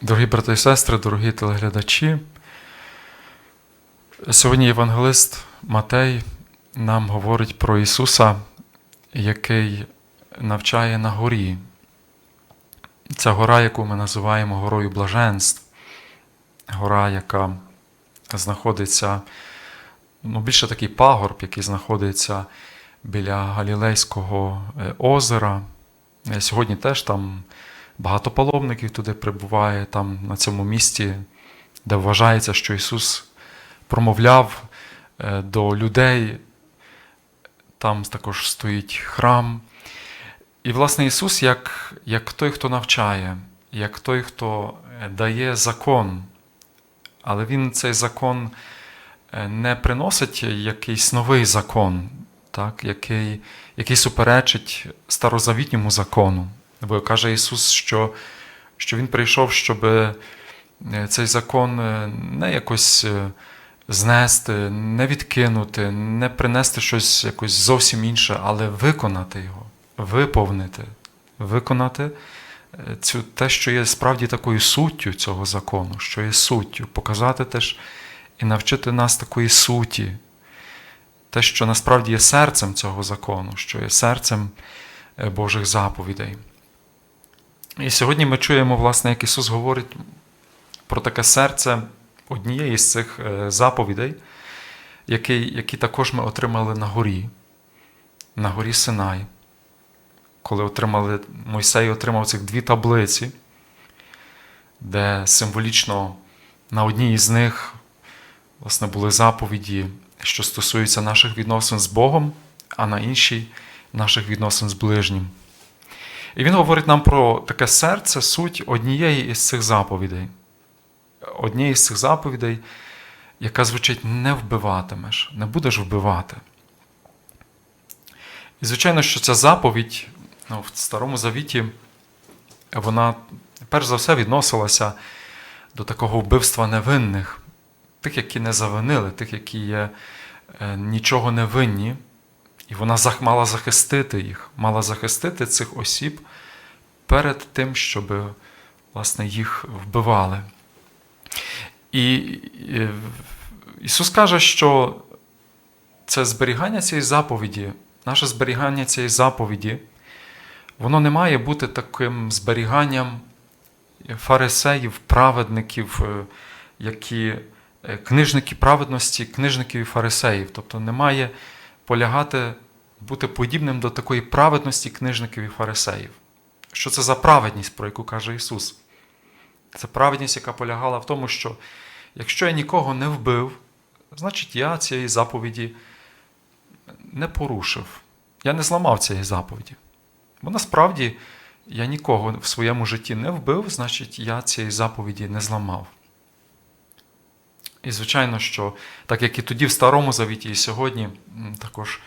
Дорогі брати і сестри, дорогі телеглядачі, сьогодні євангелист Матей нам говорить про Ісуса, який навчає на горі. Це гора, яку ми називаємо горою блаженств, гора, яка знаходиться, ну, більше такий пагорб, який знаходиться біля Галілейського е, озера. Сьогодні теж там багато паломників туди прибуває, там на цьому місці, де вважається, що Ісус промовляв е, до людей. Там також стоїть храм. І, власне, Ісус, як, як той, хто навчає, як той, хто е, дає закон, але Він цей закон е, не приносить якийсь новий закон, так, який, який суперечить старозавітньому закону. Бо каже Ісус, що, що Він прийшов, щоб е, цей закон е, не якось е, знести, не відкинути, не принести щось якось зовсім інше, але виконати його, виповнити, виконати цю, те, що є справді такою суттю цього закону, що є суттю, показати теж і навчити нас такої суті, те, що насправді є серцем цього закону, що є серцем Божих заповідей. І сьогодні ми чуємо, власне, як Ісус говорить про таке серце однієї з цих е, заповідей, які, які також ми отримали на горі, на горі Синай, коли отримали, Мойсей отримав цих дві таблиці, де символічно на одній із них власне, були заповіді, що стосуються наших відносин з Богом, а на іншій наших відносин з ближнім. І він говорить нам про таке серце, суть однієї із цих заповідей. Однієї з цих заповідей, яка звучить не вбиватимеш, не будеш вбивати. І, звичайно, що ця заповідь ну, в Старому Завіті, вона перш за все відносилася до такого вбивства невинних, тих, які не завинили, тих, які є е, нічого не винні. І вона мала захистити їх, мала захистити цих осіб перед тим, щоб власне, їх вбивали. І Ісус каже, що це зберігання цієї заповіді, наше зберігання цієї заповіді, воно не має бути таким зберіганням фарисеїв, праведників, е, які е, книжники праведності, книжників і фарисеїв. Тобто не має полягати, бути подібним до такої праведності книжників і фарисеїв. Що це за праведність, про яку каже Ісус? Це праведність, яка полягала в тому, що якщо я нікого не вбив, значить я цієї заповіді не порушив. Я не зламав цієї заповіді. Бо насправді я нікого в своєму житті не вбив, значить я цієї заповіді не зламав. І, звичайно, що так як і тоді в Старому Завіті, і сьогодні також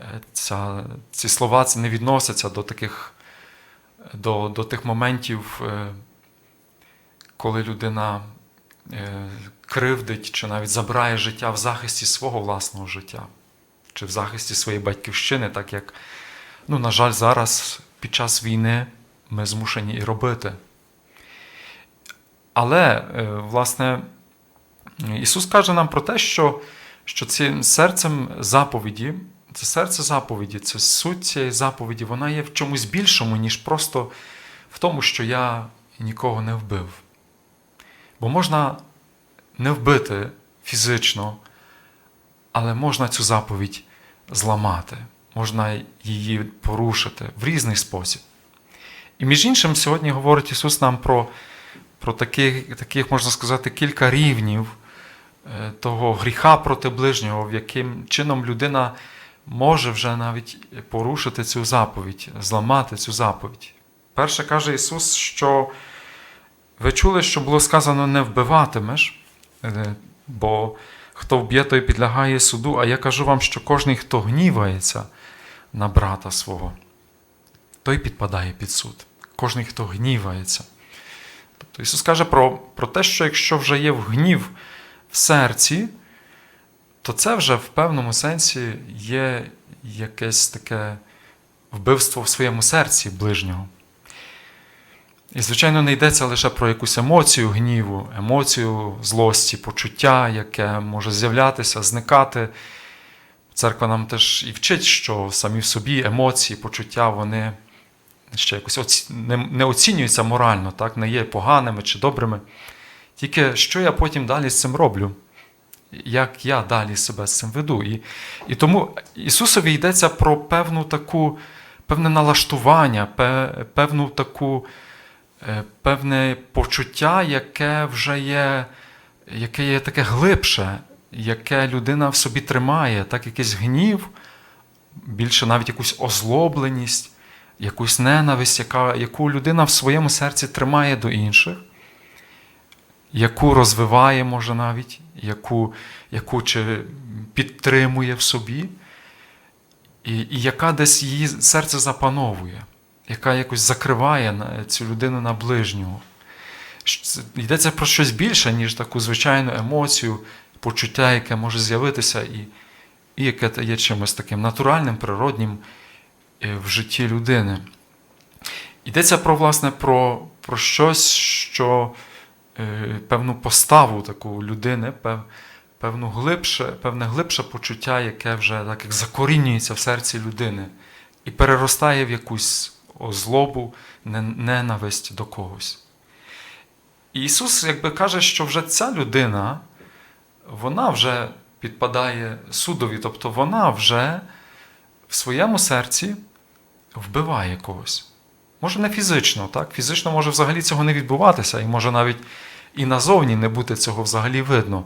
е, ця, ці слова не відносяться до таких, до, до тих моментів, е, коли людина е, кривдить чи навіть забирає життя в захисті свого власного життя, чи в захисті своєї батьківщини, так як, ну, на жаль, зараз під час війни ми змушені і робити. Але, власне, Ісус каже нам про те, що, що цим серцем заповіді, це серце заповіді, це суть цієї заповіді, вона є в чомусь більшому, ніж просто в тому, що я нікого не вбив. Бо можна не вбити фізично, але можна цю заповідь зламати, можна її порушити в різний спосіб. І між іншим, сьогодні говорить Ісус нам про, про таких, таких, можна сказати, кілька рівнів того гріха проти ближнього, в яким чином людина може вже навіть порушити цю заповідь, зламати цю заповідь. Перше каже Ісус, що ви чули, що було сказано не вбиватимеш, е, бо хто вб'є, той підлягає суду, а я кажу вам, що кожен, хто гнівається на брата свого, той підпадає під суд. Кожен, хто гнівається. Тобто Ісус каже про, про те, що якщо вже є гнів в серці, то це вже в певному сенсі є якесь таке вбивство в своєму серці ближнього. І, звичайно, не йдеться лише про якусь емоцію гніву, емоцію злості, почуття, яке може з'являтися, зникати. Церква нам теж і вчить, що самі в собі емоції, почуття, вони ще якось оці... не, оцінюються морально, так? не є поганими чи добрими. Тільки що я потім далі з цим роблю? Як я далі себе з цим веду? І, і тому Ісусові йдеться про певну таку, певне налаштування, певну таку, е, певне почуття, яке вже є, яке є таке глибше, яке людина в собі тримає, так якийсь гнів, більше навіть якусь озлобленість, якусь ненависть, яка, яку людина в своєму серці тримає до інших, яку розвиває, може навіть, яку, яку чи підтримує в собі, і, і яка десь її серце запановує, яка якось закриває цю людину на ближнього. Йдеться про щось більше, ніж таку звичайну емоцію, почуття, яке може з'явитися, і, і яке є чимось таким натуральним, природнім е, в житті людини. Йдеться про, власне, про, про щось, що певну поставу таку людини, пев, певну глибше, певне глибше почуття, яке вже так як закорінюється в серці людини і переростає в якусь озлобу, не- ненависть до когось. І Ісус якби каже, що вже ця людина, вона вже підпадає судові, тобто вона вже в своєму серці вбиває когось. Може, не фізично, так? Фізично може взагалі цього не відбуватися, і може навіть і назовні не бути цього взагалі видно.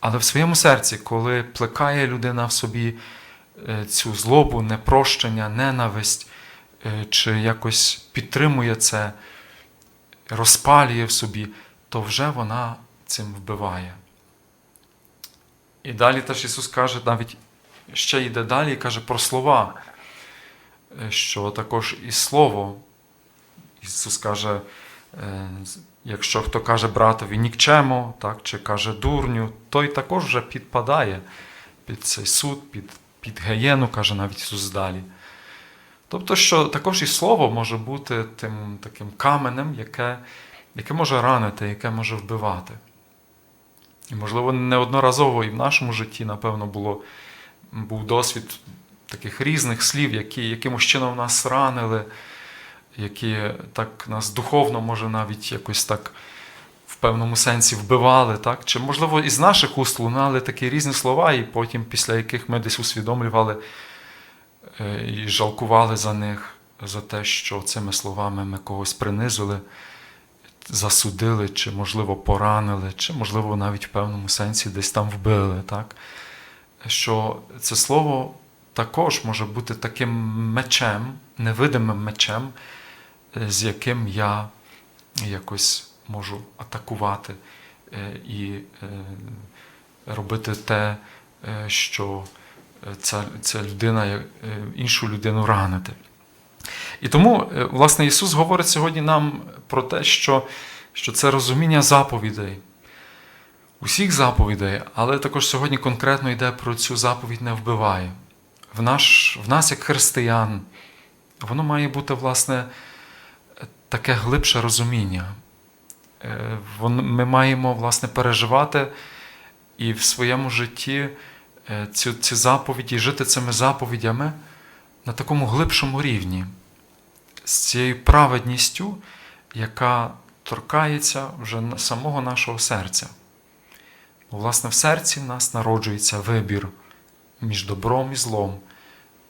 Але в своєму серці, коли плекає людина в собі е, цю злобу, непрощення, ненависть, е, чи якось підтримує це, розпалює в собі, то вже вона цим вбиває. І далі теж Ісус каже, навіть ще йде далі і каже про слова, е, що також і слово. Ісус каже, е, якщо хто каже братові нікчемо, так, чи каже дурню, той також вже підпадає під цей суд, під, під геєну, каже навіть Ісус далі. Тобто, що також і слово може бути тим таким каменем, яке, яке може ранити, яке може вбивати. І, можливо, неодноразово і в нашому житті, напевно, було, був досвід таких різних слів, які якимось чином нас ранили, які так нас духовно, може, навіть якось так в певному сенсі вбивали. Так? Чи, можливо, із наших уст лунали такі різні слова, і потім, після яких ми десь усвідомлювали е, і жалкували за них, за те, що цими словами ми когось принизили засудили, чи, можливо, поранили, чи, можливо, навіть в певному сенсі десь там вбили. Так? Що це слово також може бути таким мечем, невидимим мечем, з яким я якось можу атакувати е, і е, робити те, е, що ця, ця людина, е, іншу людину ранити. І тому, е, власне, Ісус говорить сьогодні нам про те, що, що це розуміння заповідей, усіх заповідей, але також сьогодні конкретно йде про цю заповідь не вбиває. В, наш, в нас, як християн, воно має бути, власне, таке глибше розуміння. Е, Ми маємо, власне, переживати і в своєму житті е, цю, ці заповіді, жити цими заповідями на такому глибшому рівні з цією праведністю, яка торкається вже самого нашого серця. Бо, власне, в серці в нас народжується вибір між добром і злом.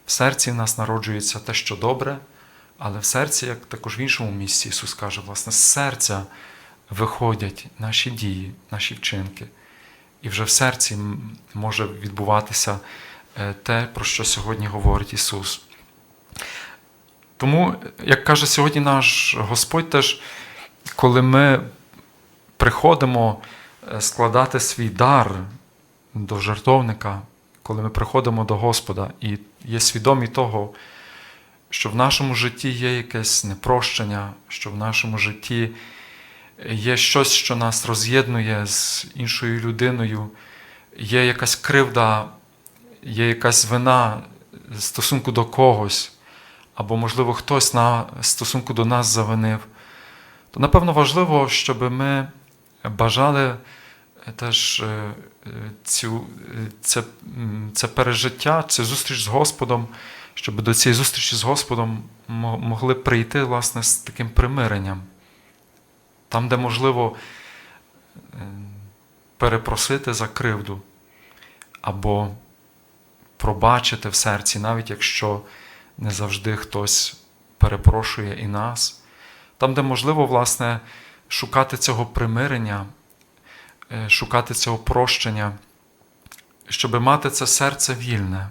В серці в нас народжується те, що добре, але в серці, як також в іншому місці, Ісус каже, власне, з серця виходять наші дії, наші вчинки. І вже в серці може відбуватися е, те, про що сьогодні говорить Ісус. Тому, як каже сьогодні наш Господь, теж, коли ми приходимо е, складати свій дар до жертовника, коли ми приходимо до Господа і є свідомі того, що в нашому житті є якесь непрощення, що в нашому житті є щось, що нас роз'єднує з іншою людиною, є якась кривда, є якась вина стосунку до когось або, можливо, хтось на стосунку до нас завинив, то напевно важливо, щоб ми бажали теж е, е, цю, е, це, це пережиття, цю зустріч з Господом, щоб до цієї зустрічі з Господом могли прийти власне з таким примиренням. Там, де можливо е, перепросити за кривду або пробачити в серці, навіть якщо не завжди хтось перепрошує і нас. Там, де можливо, власне, шукати цього примирення, е, шукати цього прощення, щоб мати це серце вільне.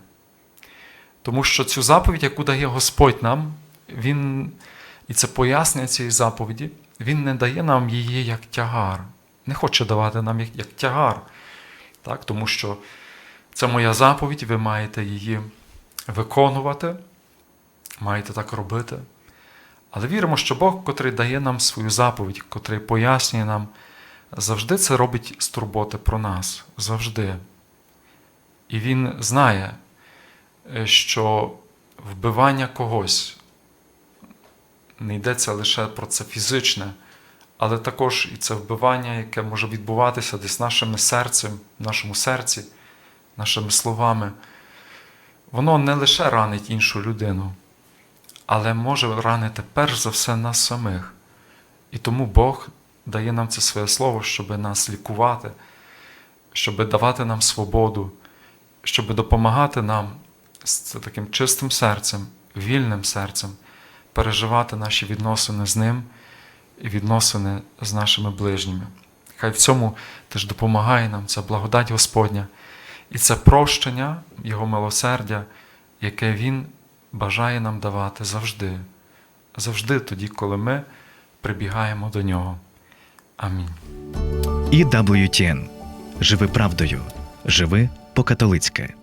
Тому що цю заповідь, яку дає Господь нам, Він, і це пояснення цієї заповіді, Він не дає нам її як тягар, не хоче давати нам як, як тягар. Так? Тому що це моя заповідь, ви маєте її виконувати, маєте так робити. Але віримо, що Бог, котрий дає нам свою заповідь, котрий пояснює нам, завжди це робить з турботи про нас. Завжди. І Він знає, що вбивання когось не йдеться лише про це фізичне, але також і це вбивання, яке може відбуватися десь нашим серцем, в нашому серці, нашими словами. Воно не лише ранить іншу людину, але може ранити перш за все нас самих. І тому Бог дає нам це своє слово, щоб нас лікувати, щоб давати нам свободу, щоб допомагати нам з таким чистим серцем, вільним серцем переживати наші відносини з Ним і відносини з нашими ближніми. Хай в цьому теж допомагає нам ця благодать Господня і це прощення, Його милосердя, яке Він бажає нам давати завжди, завжди тоді, коли ми прибігаємо до Нього. Амінь. І WTN. Живи правдою. Живи по-католицьки.